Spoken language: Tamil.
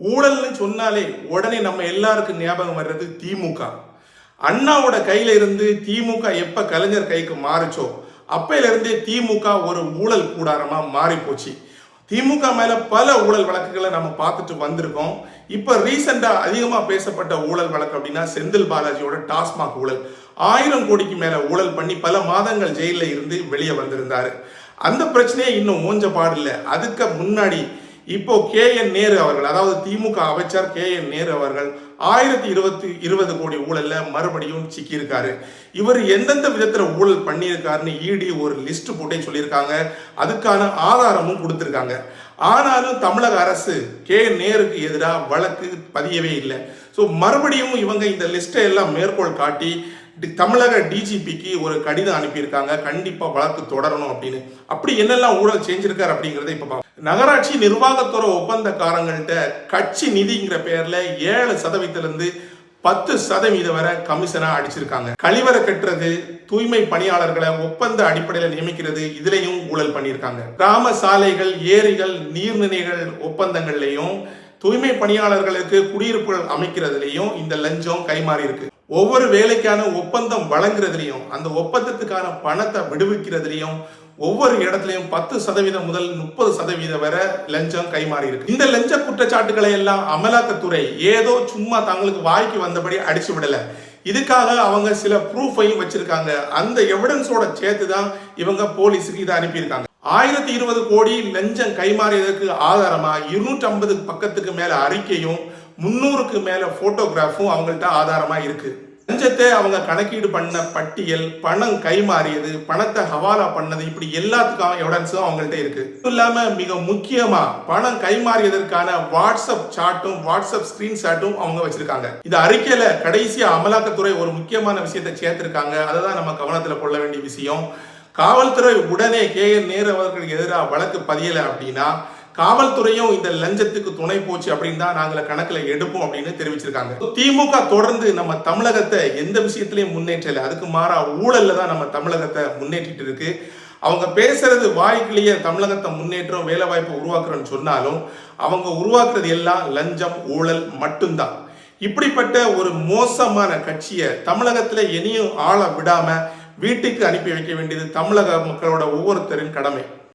ஊழல்னு சொன்னாலே உடனே நம்ம எல்லாருக்கும் ஞாபகம் வர்றது திமுக. அண்ணாவோட கையில இருந்து திமுக எப்ப கலைஞர் கைக்கு மாறுச்சோ அப்பையிலிருந்தே திமுக ஒரு ஊழல் கூடாரமா மாறி போச்சு திமுக மேல பல ஊழல் வழக்குகளை நம்ம பார்த்துட்டு வந்திருக்கோம். இப்ப ரீசெண்டா அதிகமா பேசப்பட்ட ஊழல் வழக்கு அப்படின்னா செந்தில் பாலாஜியோட டாஸ்மாக் ஊழல். ஆயிரம் கோடிக்கு மேல ஊழல் பண்ணி பல மாதங்கள் ஜெயிலில் இருந்து வெளியே வந்திருந்தாரு. அந்த பிரச்சனையே இன்னும் மூஞ்ச பாடில்ல. அதுக்கு முன்னாடி இப்போ கே என் நேரு அவர்கள் அதாவது திமுக அமைச்சர் கே என் நேரு அவர்கள் ஆயிரத்தி இருபத்தி இருபது கோடி ஊழல்ல மறுபடியும் சிக்கியிருக்காரு. இவர் எந்தெந்த விதத்துல ஊழல் பண்ணியிருக்காருன்னு இடி ஒரு லிஸ்ட் போட்டே சொல்லியிருக்காங்க. அதுக்கான ஆதாரமும் கொடுத்துருக்காங்க. ஆனாலும் தமிழக அரசு கே நேருக்கு எதிராக வழக்கு பதியவே இல்லை. ஸோ மறுபடியும் இவங்க இந்த லிஸ்ட்டை எல்லாம் மேற்கோள் காட்டி தமிழக டிஜிபிக்கு ஒரு கடிதம் அனுப்பியிருக்காங்க. கண்டிப்பாக வழக்கு தொடரணும் அப்படின்னு. அப்படி என்னெல்லாம் ஊழல் செஞ்சிருக்காரு அப்படிங்கிறத இப்போ பார்ப்போம். நகராட்சி நிர்வாகத்துறை ஒப்பந்தக்காரங்கள்ட்ட கட்சி நிதிங்கிற பேர்ல ஏழு சதவீதத்திலிருந்து பத்து சதவீதம் வரை கமிஷனா அடிச்சிருக்காங்க. கழிவறை கட்டுறது தூய்மை பணியாளர்களை ஒப்பந்த அடிப்படையில் நியமிக்கிறது இதுலயும் ஊழல் பண்ணியிருக்காங்க. கிராம சாலைகள் ஏரிகள் நீர்நிலைகள் ஒப்பந்தங்கள்லையும் தூய்மை பணியாளர்களுக்கு குடியிருப்புகள் அமைக்கிறதுலையும் இந்த லஞ்சம் கைமாறி இருக்கு ஒவ்வொரு வேலைக்கான ஒப்பந்தம் வழங்குறதுலையும் அந்த ஒப்பந்தத்துக்கான பணத்தை விடுவிக்கிறதுலையும் ஒவ்வொரு இடத்துலையும் பத்து சதவீதம் முதல் முப்பது சதவீதம் வரை லஞ்சம் கைமாறி இருக்கு இந்த லஞ்ச குற்றச்சாட்டுகளை எல்லாம் அமலாக்கத்துறை ஏதோ சும்மா தங்களுக்கு வாய்க்கு வந்தபடி அடிச்சு விடல. இதுக்காக அவங்க சில ப்ரூஃபையும் வச்சிருக்காங்க. அந்த எவிடன்ஸோட சேர்த்து தான் இவங்க போலீஸுக்கு இதை அனுப்பியிருக்காங்க. ஆயிரத்தி இருபது கோடி லஞ்சம் கைமாறியதற்கு ஆதாரமா? இருநூற்றி ஐம்பது பக்கத்துக்கு மேல அறிக்கையும் முன்னூறுக்கு மேல போட்டோகிராஃபும் அவங்கள்ட்ட ஆதாரமா இருக்கு. லஞ்சத்தை அவங்க கணக்கீடு பண்ண பட்டியல் பணம் கைமாறியது பணத்தை ஹவாலா பண்ணது இப்படி எல்லாத்துக்கும் எவிடன்ஸும் அவங்கள்ட்ட இருக்கு. இதுவும் இல்லாம மிக முக்கியமா பணம் கைமாறியதற்கான வாட்ஸ்அப் சாட்டும் வாட்ஸ்அப் ஸ்கிரீன்ஷாட்டும் அவங்க வச்சிருக்காங்க. இது அறிக்கையில கடைசியா அமலாக்கத்துறை ஒரு முக்கியமான விஷயத்தை சேர்த்திருக்காங்க. அதை தான் நம்ம கவனத்துல கொள்ள வேண்டிய விஷயம். காவல்துறை உடனே கே என் நேரு அவர்களுக்கு எதிராக வழக்கு பதியலை அப்படின்னா காவல்துறையும் இந்த லஞ்சத்துக்கு துணை போச்சு அப்படின்னு தான் நாங்களை கணக்கில் எடுப்போம் அப்படின்னு தெரிவிச்சிருக்காங்க. திமுக தொடர்ந்து நம்ம தமிழகத்தை எந்த விஷயத்திலையும் முன்னேற்றல. அதுக்கு மாறா ஊழல்ல தான் நம்ம தமிழகத்தை முன்னேற்றிட்டு இருக்கு. அவங்க பேசுறது வாய்க்குள்ளேயே தமிழகத்தை முன்னேற்றம் வேலை வாய்ப்பு உருவாக்குறோன்னு சொன்னாலும் அவங்க உருவாக்குறது எல்லாம் லஞ்சம் ஊழல் மட்டும்தான். இப்படிப்பட்ட ஒரு மோசமான கட்சியை தமிழகத்தில் இனியும் ஆள விடாம வீட்டுக்கு அனுப்பி வைக்க வேண்டியது தமிழக மக்களோட ஒவ்வொருத்தரின் கடமை.